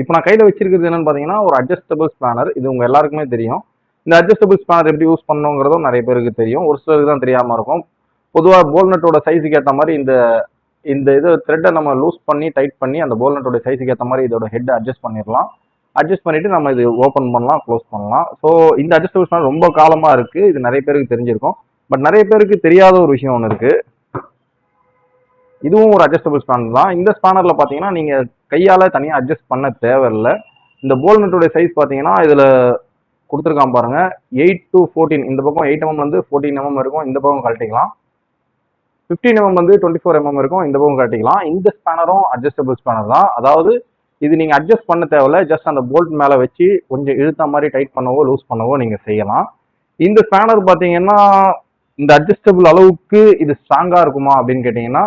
இப்போ நான் கையில் வச்சிருக்கிறது என்னன்னு பார்த்தீங்கன்னா ஒரு அட்ஜஸ்டபிள் ஸ்பேனர் இது உங்கள் எல்லாருக்குமே தெரியும். இந்த அட்ஜஸ்டபிள் ஸ்பேனர் எப்படி யூஸ் பண்ணுங்கிறதும் நிறைய பேருக்கு தெரியும். ஒரு சிலருக்கு தான் தெரியாமல் இருக்கும். பொதுவாக போல்நட்டோட சைஸுக்கு ஏற்ற மாதிரி இந்த இந்த இது த்ரெட்டை நம்ம லூஸ் பண்ணி டைட் பண்ணி அந்த போல்நட்டோட சைஸுக்கு ஏற்ற மாதிரி இதோட ஹெட் அட்ஜஸ்ட் பண்ணிடலாம். அட்ஜஸ்ட் பண்ணிட்டு நம்ம இது ஓப்பன் பண்ணலாம் க்ளோஸ் பண்ணலாம். ஸோ இந்த அட்ஜஸ்டபிள் ஸ்பேனர் ரொம்ப காலமாக இருக்குது இது நிறைய பேருக்கு தெரிஞ்சிருக்கும். பட் நிறைய பேருக்கு தெரியாத ஒரு விஷயம் ஒன்று இருக்குது இதுவும் ஒரு அட்ஜஸ்டபிள் ஸ்பேனர் தான். இந்த ஸ்பேனரில் பார்த்தீங்கன்னா நீங்கள் கையால் தனியாக அட்ஜஸ்ட் பண்ண தேவையில்லை. இந்த போல் நட்டுடைய சைஸ் பார்த்தீங்கன்னா இதில் கொடுத்துருக்கான் பாருங்க. எயிட் டு ஃபோர்டீன் இந்த பக்கம் எயிட் எம்எம் வந்து ஃபோர்டீன் எம்எம் இருக்கும் இந்த பக்கம் கழட்டிக்கலாம். ஃபிஃப்டீன் எம்எம் வந்து டுவெண்ட்டி ஃபோர் எம்எம் இருக்கும் இந்த பக்கம் கழட்டிக்கலாம். இந்த ஸ்பேனரும் அட்ஜஸ்டபிள் ஸ்பேனர் தான். அதாவது இது நீங்கள் அட்ஜஸ்ட் பண்ண தேவையில்ல. ஜஸ்ட் அந்த போல்ட் மேலே வச்சு கொஞ்சம் இழுத்த மாதிரி டைட் பண்ணவோ லூஸ் பண்ணவோ நீங்கள் செய்யலாம். இந்த ஸ்பேனர் பார்த்தீங்கன்னா இந்த அட்ஜஸ்டபிள் அளவுக்கு இது ஸ்ட்ராங்காக இருக்குமா அப்படின்னு கேட்டிங்கன்னா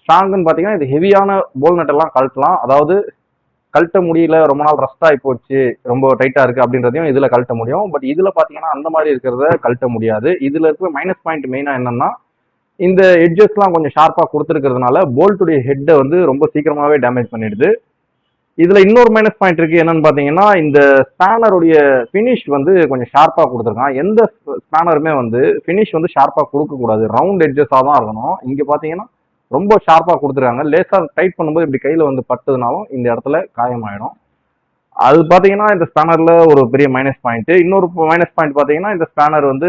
ஸ்ட்ராங்குன்னு பார்த்தீங்கன்னா இது ஹெவியான போல் நட்டெல்லாம் கழட்டலாம். அதாவது கழட்ட முடியல ரொம்ப நாள் ரஸ்ட் ஆகி போச்சு ரொம்ப டைட்டாக இருக்குது அப்படின்றதையும் இதில் கழட்ட முடியும். பட் இதில் பார்த்தீங்கன்னா அந்த மாதிரி இருக்கிறத கழட்ட முடியாது. இதில் இருக்கிற மைனஸ் பாயிண்ட் மெயினா என்னென்னா இந்த எட்ஜஸ்லாம் கொஞ்சம் ஷார்ப்பாக கொடுத்துருக்கிறதுனால போல்ட்டுடைய ஹெட்டை வந்து ரொம்ப சீக்கிரமாகவே டேமேஜ் பண்ணிடுது. இதில் இன்னொரு மைனஸ் பாயிண்ட் இருக்குது என்னன்னு பார்த்தீங்கன்னா இந்த ஸ்பேனருடைய ஃபினிஷ் வந்து கொஞ்சம் ஷார்ப்பாக கொடுத்துருக்கான். எந்த ஸ்பேனருமே வந்து ஃபினிஷ் வந்து ஷார்ப்பாக கொடுக்கக்கூடாது. ரவுண்ட் எட்ஜஸாக தான் இருக்கணும். இங்கே பார்த்தீங்கன்னா ரொம்ப ஷார்ப்பாக கொடுத்துருக்காங்க. லேசாக டைட் பண்ணும்போது இப்படி கையில் வந்து பட்டதுனாலும் இந்த இடத்துல காயமாயிடும். அது பார்த்தீங்கன்னா இந்த ஸ்பேனரில் ஒரு பெரிய மைனஸ் பாயிண்ட் இன்னொரு மைனஸ் பாயிண்ட் பார்த்தீங்கன்னா இந்த ஸ்பேனர் வந்து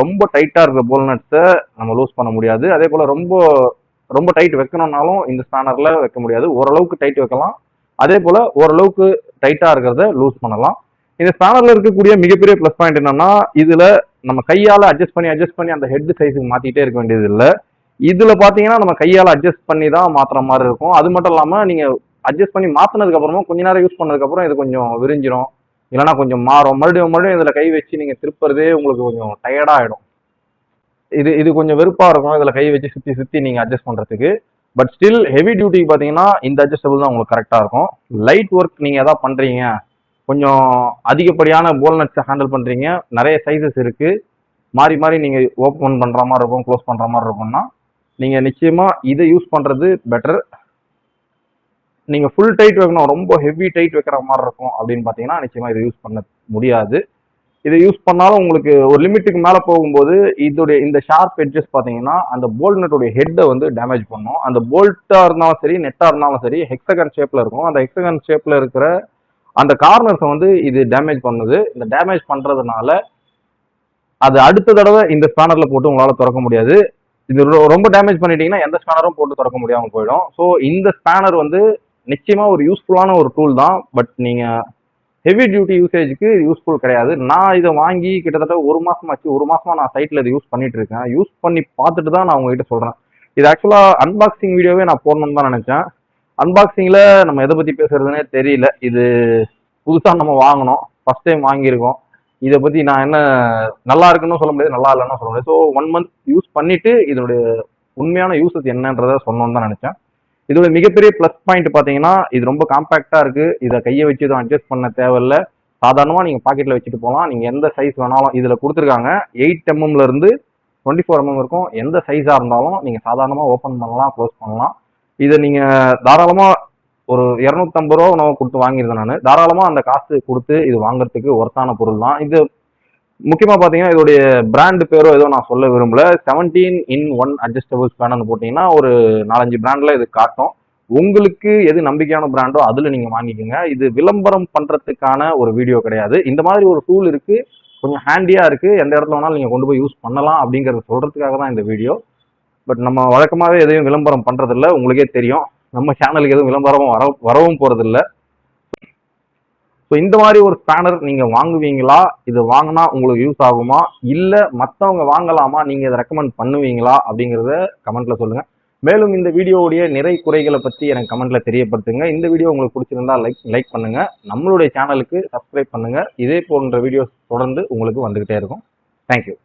ரொம்ப டைட்டாக இருக்கிற போல் நட்ஸை நம்ம லூஸ் பண்ண முடியாது. அதே போல் ரொம்ப ரொம்ப டைட் வைக்கணும்னாலும் இந்த ஸ்பேனரில் வைக்க முடியாது. ஓரளவுக்கு டைட் வைக்கலாம். அதே போல் ஓரளவுக்கு டைட்டாக இருக்கிறத லூஸ் பண்ணலாம். இந்த ஸ்பேனரில் இருக்கக்கூடிய மிகப்பெரிய ப்ளஸ் பாயிண்ட் என்னன்னா இதில் நம்ம கையால் அட்ஜஸ்ட் பண்ணி அட்ஜஸ்ட் பண்ணி அந்த ஹெட் சைஸுக்கு மாற்றிட்டே இருக்க வேண்டியது இல்லை. இதில் பார்த்தீங்கன்னா நம்ம கையால் அட்ஜஸ்ட் பண்ணி தான் மாற்றுற மாதிரி இருக்கும். அது மட்டும் இல்லாமல் நீங்கள் அட்ஜஸ்ட் பண்ணி மாத்தினதுக்கு கொஞ்ச நேரம் யூஸ் பண்ணதுக்கப்புறம் இது கொஞ்சம் விரிஞ்சிரும். இல்லைன்னா கொஞ்சம் மாறும். மறுபடியும் மறுபடியும் இதில் கை வச்சு நீங்கள் திருப்புறதே உங்களுக்கு கொஞ்சம் டயர்டாகிடும் இது இது கொஞ்சம் வெறுப்பாக இருக்கும் இதில் கை வச்சு சுற்றி சுற்றி நீங்கள் அட்ஜஸ்ட் பண்ணுறதுக்கு பட் ஸ்டில் ஹெவி டியூட்டிக்கு பார்த்தீங்கன்னா இந்த அட்ஜஸ்டபிள் தான் உங்களுக்கு கரெக்டாக இருக்கும். லைட் ஒர்க் நீங்கள் எதாவது பண்ணுறீங்க கொஞ்சம் அதிகப்படியான போல் நட்ஸை ஹேண்டில் பண்ணுறீங்க நிறைய சைஸஸ் இருக்குது மாறி மாறி நீங்கள் ஓப்பன் பண்ணுற மாதிரி இருக்கும் க்ளோஸ் பண்ணுற மாதிரி இருக்கும்னா நீங்கள் நிச்சயமாக இதை யூஸ் பண்ணுறது பெட்டர் நீங்கள் ஃபுல் டைட் வைக்கணும் ரொம்ப ஹெவி டைட் வைக்கிற மாதிரி இருக்கும் அப்படின்னு பார்த்தீங்கன்னா நிச்சயமாக இதை யூஸ் பண்ண முடியாது. இதை யூஸ் பண்ணாலும் உங்களுக்கு ஒரு லிமிட்டுக்கு மேலே போகும்போது இதோடைய இந்த ஷார்ப் எட்ஜஸ் பார்த்தீங்கன்னா அந்த போல்ட் நட்டுடைய ஹெட்டை வந்து டேமேஜ் பண்ணும். அந்த போல்ட்டாக இருந்தாலும் சரி நெட்டாக இருந்தாலும் சரி ஹெக்ஸகன் ஷேப்பில் இருக்கும். அந்த ஹெக்ஸகன் ஷேப்பில் இருக்கிற அந்த கார்னர்ஸை வந்து இது டேமேஜ் பண்ணுது. இந்த டேமேஜ் பண்ணுறதுனால அது அடுத்த தடவை இந்த ஸ்பேனரில் போட்டு உங்களால் திறக்க முடியாது. இது ரொம்ப டேமேஜ் பண்ணிட்டீங்கன்னா எந்த ஸ்பேனரும் போட்டு திறக்க முடியாமல் போயிடும். ஸோ இந்த ஸ்பேனர் வந்து நிச்சயமாக ஒரு யூஸ்ஃபுல்லான ஒரு டூல் தான். பட் நீங்கள் ஹெவி டியூட்டி யூசேஜுக்கு யூஸ்ஃபுல் கிடையாது. நான் இதை வாங்கி கிட்டத்தட்ட ஒரு மாசம் ஆச்சு. ஒரு மாசமா நான் சைட்ல இதை யூஸ் பண்ணிட்டு இருக்கேன். யூஸ் பண்ணி பார்த்துட்டு தான் நான் உங்ககிட்ட சொல்றேன். இது ஆக்சுவலா அன்பாக்சிங் வீடியோவே நான் போடணும்னு தான் நினைச்சேன். அன்பாக்சிங்ல நம்ம எதை பத்தி பேசுறதுனே தெரியல. இது புதுசா நம்ம வாங்கினோம் ஃபர்ஸ்ட் டைம் வாங்கியிருக்கோம். இதை பத்தி நான் என்ன நல்லா இருக்குன்னு சொல்ல முடியாது நல்லா இல்லைன்னு சொல்ல முடியாது. ஸோ ஒன் மந்த் யூஸ் பண்ணிட்டு இதனுடைய உண்மையான யூசஸ் என்னன்றதை சொன்னோம்னு தான் நினைச்சேன். இதோட மிகப்பெரிய ப்ளஸ் பாயிண்ட் பார்த்தீங்கன்னா இது ரொம்ப காம்பாக்டா இருக்கு. இதை கையை வச்சு எதுவும் அட்ஜஸ்ட் பண்ண தேவையில்ல. சாதாரணமாக நீங்கள் பாக்கெட்டில் வச்சுட்டு போகலாம். நீங்கள் எந்த சைஸ் வேணாலும் இதில் கொடுத்துருக்காங்க. எயிட் எம்எம்ல இருந்து டுவெண்ட்டி ஃபோர் எம்எம் இருக்கும் எந்த சைஸாக இருந்தாலும் நீங்கள் சாதாரணமாக ஓப்பன் பண்ணலாம் க்ளோஸ் பண்ணலாம். இதை நீங்கள் தாராளமாக ஒரு இரநூத்தம்பது ரூபா உணவு கொடுத்து வாங்கியிருந்தேன் நான். தாராளமாக அந்த காசு கொடுத்து இது வாங்குறதுக்கு ஒர்த்தான பொருள் தான். இது முக்கியமாக பார்த்தீங்கன்னா இதோடைய பிராண்ட் பேரோ ஏதோ நான் சொல்ல விரும்பல. செவன்டீன் இன் ஒன் அட்ஜஸ்டபிள் ஸ்பேனர்னு போட்டிங்கன்னா ஒரு நாலஞ்சு பிராண்டில் இது காட்டும். உங்களுக்கு எது நம்பிக்கையான பிராண்டோ அதில் நீங்கள் வாங்கிக்கோங்க. இது விளம்பரம் பண்ணுறதுக்கான ஒரு வீடியோ கிடையாது. இந்த மாதிரி ஒரு டூல் இருக்குது கொஞ்சம் ஹேண்டியாக இருக்குது எந்த இடத்துல வேணாலும் நீங்கள் கொண்டு போய் யூஸ் பண்ணலாம் அப்படிங்கிறத சொல்கிறதுக்காக தான் இந்த வீடியோ பட் நம்ம வழக்கமாகவே எதையும் விளம்பரம் பண்ணுறதில்ல உங்களுக்கே தெரியும். நம்ம சேனலுக்கு எதுவும் விளம்பரம் வர வரவும் போகிறதில்ல ஸோ இந்த மாதிரி ஒரு ஸ்பேனர் நீங்கள் வாங்குவீங்களா? இது வாங்கினா உங்களுக்கு யூஸ் ஆகுமா? இல்லை மற்றவங்க வாங்கலாமா? நீங்கள் இதை ரெக்கமெண்ட் பண்ணுவீங்களா? அப்படிங்கிறத கமெண்ட்ல சொல்லுங்கள் மேலும் இந்த வீடியோவுடைய நிறை குறைகளை பற்றி எனக்கு கமெண்ட்ல தெரியப்படுத்துங்க. இந்த வீடியோ உங்களுக்கு பிடிச்சிருந்தா லைக் லைக் பண்ணுங்க. நம்மளுடைய சேனலுக்கு சப்ஸ்கிரைப் பண்ணுங்க. இதே போன்ற வீடியோஸ் தொடர்ந்து உங்களுக்கு வந்துகிட்டே இருக்கும். தேங்க்யூ